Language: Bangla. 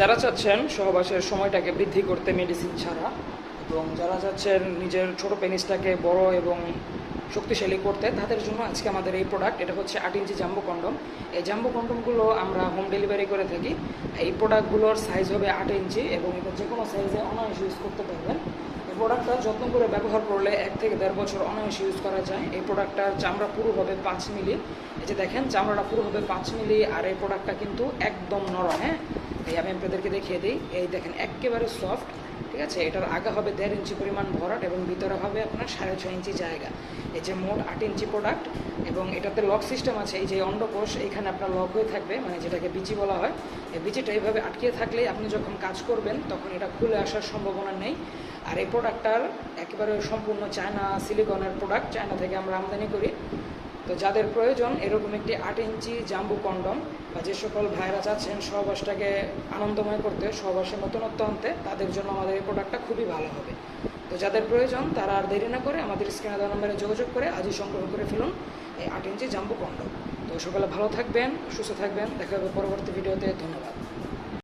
যারা চাচ্ছেন সহবাসের সময়টাকে বৃদ্ধি করতে মেডিসিন ছাড়া, এবং যারা চাচ্ছেন নিজের ছোট পেনিসটাকে বড় এবং শক্তিশালী করতে, তাদের জন্য আজকে আমাদের এই প্রোডাক্ট এটা হচ্ছে আট ইঞ্চি জাম্বো কন্ডম এই জাম্বো কন্ডমগুলো আমরা হোম ডেলিভারি করে থাকি। এই প্রোডাক্টগুলোর সাইজ হবে আট ইঞ্চি এবং এটা যে কোনো সাইজে অনায়াসে ইউজ করতে পারবেন। এই প্রোডাক্টটা যত্ন করে ব্যবহার করলে এক থেকে দেড় বছর অনায়াসে ইউজ করা যায়। এই প্রোডাক্টটার চামড়া পুরো হবে পাঁচ মিলি। এই যে দেখেন, চামড়াটা পুরো হবে পাঁচ মিলি, আর এই প্রোডাক্টটা কিন্তু একদম নরম হ্যাঁ? এই আমি আপনাদেরকে দেখিয়ে দিই। এই দেখেন, একেবারে সফট ঠিক আছে? এটার আগা হবে দেড় ইঞ্চি পরিমাণ ভরাট এবং ভিতরে হবে আপনার সাড়ে ছয় ইঞ্চি জায়গা। এই যে মোট আট ইঞ্চি প্রোডাক্ট এবং এটাতে লক সিস্টেম আছে, এই যে অন্ডকোষ এইখানে আপনার লক হয়ে থাকবে মানে যেটাকে বিচি বলা হয়। এই বিচিটা এইভাবে আটকে থাকলে আপনি যখন কাজ করবেন, তখন এটা খুলে আসার সম্ভাবনা নেই। আর এই প্রোডাক্টটার একেবারে সম্পূর্ণ চায়না সিলিকনের প্রোডাক্ট চায়না থেকে আমরা আমদানি করি। তো যাদের প্রয়োজন, এরকম একটি আট ইঞ্চি জাম্বু কন্ডম বা যে সকল ভাইরা চাচ্ছেন সহবাসটাকে আনন্দময় করতে সহবাসে নতুনত্ব আনতে, তাদের জন্য আমাদের এই প্রোডাক্টটা খুবই ভালো হবে। তো যাদের প্রয়োজন, তারা আর দেরি না করে আমাদের স্ক্রিনে দেওয়া নম্বরে যোগাযোগ করে আজই সংগ্রহ করে ফেলুন এই আট ইঞ্চি জাম্বু কন্ডম। তো সকলে ভালো থাকবেন, সুস্থ থাকবেন, দেখা হবে পরবর্তী ভিডিওতে, ধন্যবাদ।